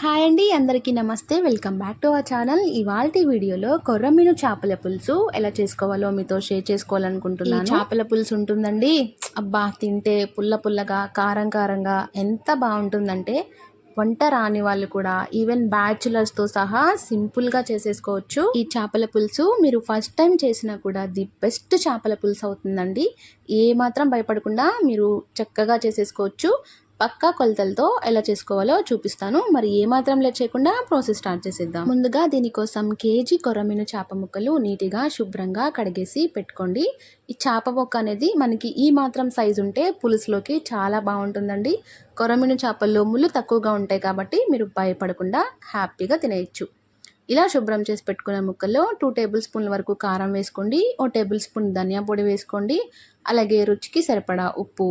Hi అండి అందరికీ నమస్తే. Welcome back to our channel ఇవాళ వీడియోలో కొర్రమీను చేపల పులుసు ఎలా చేసుకోవాలో మీతో షేర్ చేసుకోవాలనుకుంటున్నాను. చేపల పులుసు ఉంటుందండి. అబ్బా తింటే పుల్ల పుల్లగా కారం కారంగా ఎంత బాగుంటుందంటే వంట రాని వాళ్ళు కూడా ఈవెన్ బ్యాచులర్స్తో సహా సింపుల్గా చేసేసుకోవచ్చు. ఈ చేపల పులుసు మీరు ఫస్ట్ టైం చేసినా కూడా ది బెస్ట్ చేపల పులుసు అవుతుందండి. ఏ మాత్రం భయపడకుండా మీరు చక్కగా చేసేసుకోవచ్చు. పక్కా కొలతలతో ఎలా చేసుకోవాలో చూపిస్తాను. మరి ఏమాత్రం లేట్ చేయకుండా ప్రాసెస్ స్టార్ట్ చేసేద్దాం. ముందుగా దీనికోసం కేజీ కొర్రమీను చేప ముక్కలు నీటిగా శుభ్రంగా కడిగేసి పెట్టుకోండి. ఈ చేప ముక్క అనేది మనకి ఈ మాత్రం సైజు ఉంటే పులుసులోకి చాలా బాగుంటుందండి. కొర్రమీను చేపల్లో ముళ్ళు తక్కువగా ఉంటాయి కాబట్టి మీరు భయపడకుండా హ్యాపీగా తినేయచ్చు. ఇలా శుభ్రం చేసి పెట్టుకున్న ముక్కల్లో టూ టేబుల్ స్పూన్ల వరకు కారం వేసుకోండి. ఓ టేబుల్ స్పూన్ ధనియా పొడి వేసుకోండి. అలాగే రుచికి సరిపడా ఉప్పు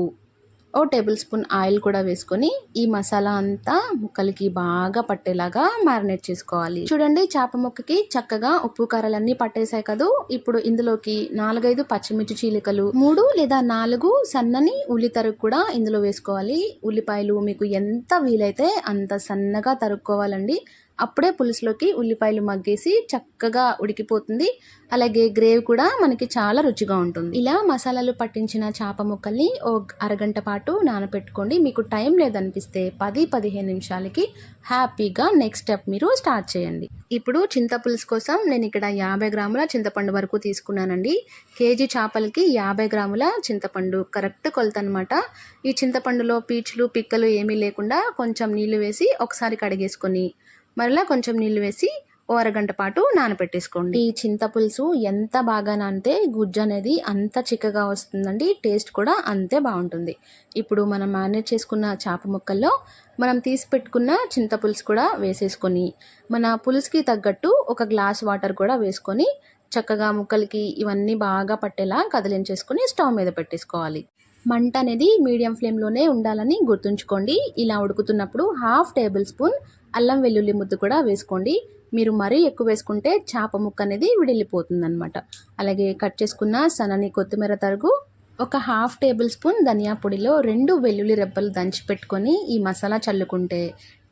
ఓ టేబుల్ స్పూన్ ఆయిల్ కూడా వేసుకొని ఈ మసాలా అంతా ముక్కలకి బాగా పట్టేలాగా మ్యారినేట్ చేసుకోవాలి. చూడండి చేప ముక్కకి చక్కగా ఉప్పు కారాలన్నీ పట్టేశాయి కదూ. ఇప్పుడు ఇందులోకి నాలుగైదు పచ్చిమిర్చి చీలికలు మూడు లేదా నాలుగు సన్నని ఉల్లి తరుగు కూడా ఇందులో వేసుకోవాలి. ఉల్లిపాయలు మీకు ఎంత వీలైతే అంత సన్నగా తరుక్కోవాలండి. అప్పుడే పులుసులోకి ఉల్లిపాయలు మగ్గేసి చక్కగా ఉడికిపోతుంది. అలాగే గ్రేవ్ కూడా మనకి చాలా రుచిగా ఉంటుంది. ఇలా మసాలాలు పట్టించిన చేప ముక్కల్ని ఓ అరగంట పాటు నానపెట్టుకోండి. మీకు టైం లేదనిపిస్తే పది పదిహేను నిమిషాలకి హ్యాపీగా నెక్స్ట్ స్టెప్ మీరు స్టార్ట్ చేయండి. ఇప్పుడు చింతపులుసు కోసం నేను ఇక్కడ యాభై గ్రాముల చింతపండు వరకు తీసుకున్నానండి. కేజీ చేపలకి యాభై గ్రాముల చింతపండు కరెక్ట్ కొలత అనమాట ఈ చింతపండులో పీచులు పిక్కలు ఏమీ లేకుండా కొంచెం నీళ్ళు వేసి ఒకసారి కడిగేసుకొని మరలా కొంచెం నీళ్ళు వేసి ఓ అరగంట పాటు నానపెట్టేసుకోండి. ఈ చింతపులుసు ఎంత బాగా నానితే గుజ్జు అనేది అంత చిక్కగా వస్తుందండి టేస్ట్ కూడా అంతే బాగుంటుంది. ఇప్పుడు మనం మేనేజ్ చేసుకున్న చేప ముక్కల్లో మనం తీసి పెట్టుకున్న చింతపులుసు కూడా వేసేసుకొని మన పులుసుకి తగ్గట్టు ఒక గ్లాస్ వాటర్ కూడా వేసుకొని చక్కగా ముక్కలకి ఇవన్నీ బాగా పట్టేలా కదిలించేసుకొని స్టవ్ మీద పెట్టేసుకోవాలి. మంట అనేది మీడియం ఫ్లేమ్లోనే ఉండాలని గుర్తుంచుకోండి. ఇలా ఉడుకుతున్నప్పుడు హాఫ్ టేబుల్ స్పూన్ అల్లం వెల్లుల్లి ముద్దు కూడా వేసుకోండి. మీరు మరీ ఎక్కువ వేసుకుంటే చేప ముక్క అనేది విడిల్లిపోతుందనమాట అలాగే కట్ చేసుకున్న సన్నని కొత్తిమీర తరుగు ఒక హాఫ్ టేబుల్ స్పూన్ ధనియా పొడిలో రెండు వెల్లుల్లి రెబ్బలు దంచి పెట్టుకొని ఈ మసాలా చల్లుకుంటే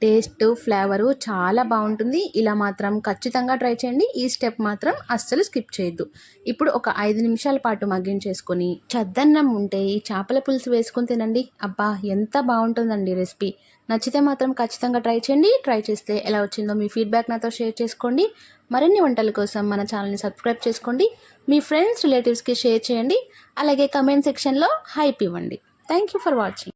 టేస్ట్ ఫ్లేవరు చాలా బాగుంటుంది. ఇలా మాత్రం ఖచ్చితంగా ట్రై చేయండి. ఈ స్టెప్ మాత్రం అస్సలు స్కిప్ చేయొద్దు. ఇప్పుడు ఒక ఐదు నిమిషాల పాటు మగ్గించేసుకొని చద్దన్నం ఉంటే ఈ చేపల పులుసు వేసుకొని తినండి. అబ్బా ఎంత బాగుంటుందండి రెసిపీ. నచ్చితే మాత్రం ఖచ్చితంగా ట్రై చేయండి. ట్రై చేస్తే ఎలా వచ్చిందో మీ ఫీడ్బ్యాక్ నాతో షేర్ చేసుకోండి. మరిన్ని వంటల కోసం మన ఛానల్ని సబ్స్క్రైబ్ చేసుకోండి. మీ ఫ్రెండ్స్ రిలేటివ్స్కి షేర్ చేయండి. అలాగే కమెంట్ సెక్షన్లో హైప్ ఇవ్వండి. Thank you for watching.